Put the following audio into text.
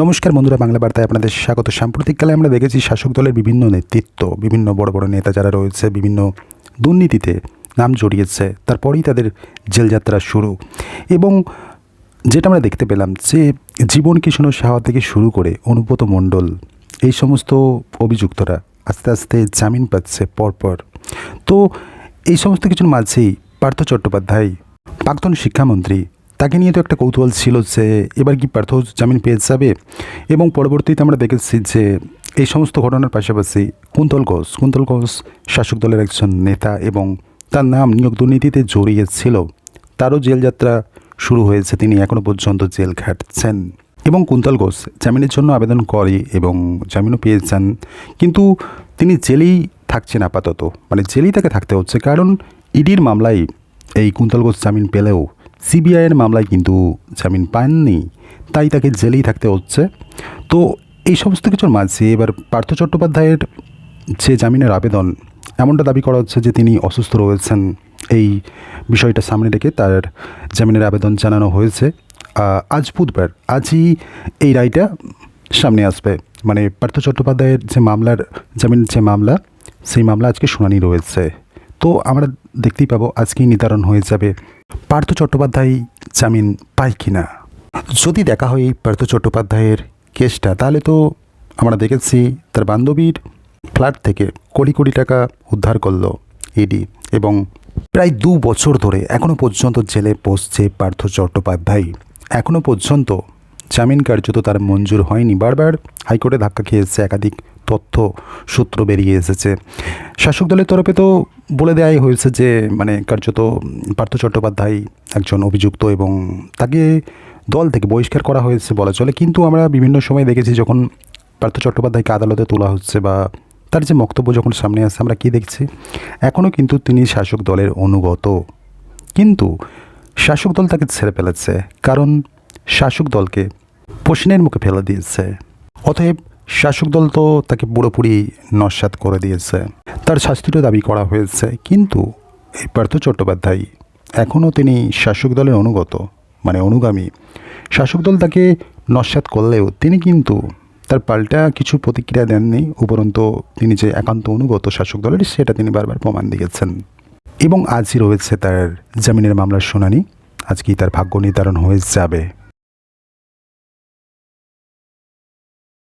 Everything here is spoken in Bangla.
নমস্কার বন্ধুরা, বাংলা বার্তায় আপনাদের স্বাগত। সাম্প্রতিককালে আমরা দেখেছি শাসক দলের বিভিন্ন নেতৃত্ব, বিভিন্ন বড় বড় নেতা যারা রয়েছে, বিভিন্ন দুর্নীতিতে নাম জড়িয়েছে, তারপরেই তাদের জেলযাত্রা শুরু। এবং যেটা আমরা দেখতে পেলাম যে জীবন কিষণ সাহা থেকে শুরু করে অনুব্রত মণ্ডল, এই সমস্ত অভিযুক্তরা আস্তে আস্তে জামিন পাচ্ছে পরপর। তো এই সমস্ত কিছুর মাঝেই পার্থ চট্টোপাধ্যায়, প্রাক্তন শিক্ষামন্ত্রী তাকে নিয়ে তো একটা কৌতূহল ছিল যে এবার কি পার্থ জামিন পেয়ে যাবে এবং পরবর্তীতে আমরা দেখেছি যে এই সমস্ত ঘটনার পাশাপাশি কুন্তল ঘোষ কুন্তল ঘোষ শাসক দলের একজন নেতা এবং তার নাম নিয়োগ দুর্নীতিতে জড়িয়েছিল তারও জেলযাত্রা শুরু হয়েছে, তিনি এখনও পর্যন্ত জেল খাটছেন। এবং কুন্তল ঘোষ জামিনের জন্য আবেদন করে এবং জামিনও পেয়ে যান। কিন্তু তিনি জেলেই থাকছেন আপাতত। মানে জেলেই তাকে থাকতে হচ্ছে, কারণ ইডির মামলায় এই কুন্তল ঘোষ জামিন পেলেও সিবিআইয়ের মামলায় কিন্তু জামিন পাননি, তাই তাকে জেলেই থাকতে হচ্ছে। তো এই সমস্ত কিছুর মাঝে এবার পার্থ চট্টোপাধ্যায়ের যে জামিনের আবেদন, এমনটা দাবি করা হচ্ছে যে তিনি অসুস্থ রয়েছেন। এই বিষয়টা সামনে রেখে তার জামিনের আবেদন জানানো হয়েছে। আজ বুধবার, আজই এই রায়টা সামনে আসবে। মানে পার্থ চট্টোপাধ্যায়ের যে মামলার জামিন যে মামলা, সেই মামলা আজকে শুনানি রয়েছে। তো আমরা দেখতেই পাবো আজকেই নির্ধারণ হয়ে যাবে। পার্থ চট্টোপাধ্যায় জামিন পায় কি না যদি দেখা হয় এই পার্থ চট্টোপাধ্যায়ের কেসটা, তাহলে তো আমরা দেখেছি তার বান্ধবীর ফ্ল্যাট থেকে কোটি কোটি টাকা উদ্ধার করল ইডি এবং প্রায় দু বছর ধরে এখনও পর্যন্ত জেলে বসছে পার্থ চট্টোপাধ্যায়। এখনও পর্যন্ত জামিন কার্যত তার মঞ্জুর হয়নি। বারবার হাইকোর্টে ধাক্কা খেয়েছে, একাধিক তথ্য সূত্র বেরিয়ে এসেছে। শাসক দলের তরফে তো বলে দেওয়াই হয়েছে যে মানে কার্যত পার্থ চট্টোপাধ্যায় একজন অভিযুক্ত এবং তাকে দল থেকে বহিষ্কার করা হয়েছে বলা চলে। কিন্তু আমরা বিভিন্ন সময় দেখেছি যখন পার্থ চট্টোপাধ্যায়কে আদালতে তোলা হচ্ছে বা তার যে বক্তব্য যখন সামনে আসছে আমরা কী দেখছি? এখনও কিন্তু তিনি শাসক দলের অনুগত। কিন্তু শাসক দল তাকে ছেড়ে ফেলেছে কারণ শাসক দলকে প্রশ্নের মুখে ফেলে দিয়েছে। অতএব শাসক দল তো তাকে পুরোপুরি নস্বাত করে দিয়েছে। তার শাস্তিরও দাবি করা হয়েছে। কিন্তু এই পার্থ চট্টোপাধ্যায়, এখনও তিনি শাসক দলের অনুগত মানে অনুগামী। শাসক দল তাকে নস্বাত করলেও তিনি কিন্তু তার পাল্টা কিছু প্রতিক্রিয়া দেননি। উপরন্তু তিনি যে একান্ত অনুগত শাসক দলের, সেটা তিনি বারবার প্রমাণ দিয়েছেন। এবং আজই রয়েছে তার জামিনের মামলার শুনানি। আজকেই তার ভাগ্য নির্ধারণ হয়ে যাবে।